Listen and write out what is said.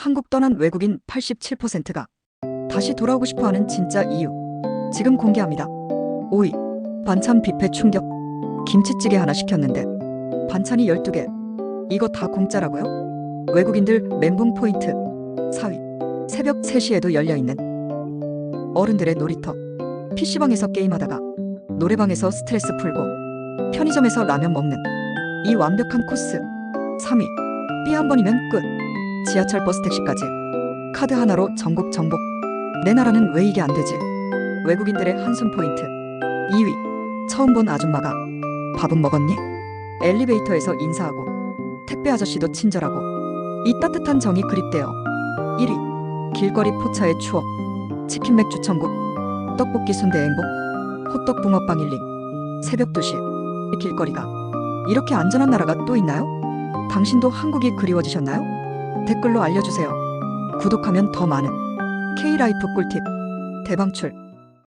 한국 떠난 외국인 87%가 다시 돌아오고 싶어 하는 진짜 이유. 지금 공개합니다. 5위. 반찬 뷔페 충격. 김치찌개 하나 시켰는데 반찬이 12개. 이거 다 공짜라고요? 외국인들 멘붕 포인트. 4위. 새벽 3시에도 열려 있는 어른들의 놀이터. PC방에서 게임하다가 노래방에서 스트레스 풀고 편의점에서 라면 먹는 이 완벽한 코스. 3위. B 한 번이면 끝. 지하철 버스 택시까지. 카드 하나로 전국 정복. 내 나라는 왜 이게 안 되지? 외국인들의 한숨 포인트. 2위. 처음 본 아줌마가 밥은 먹었니? 엘리베이터에서 인사하고 택배 아저씨도 친절하고 이 따뜻한 정이 그립대요. 1위. 길거리 포차의 추억. 치킨 맥주 천국. 떡볶이 순대 행복. 호떡 붕어빵 힐링. 새벽 2시. 길거리가 이렇게 안전한 나라가 또 있나요? 당신도 한국이 그리워지셨나요? 댓글로 알려주세요. 구독하면 더 많은 K라이프 꿀팁 대방출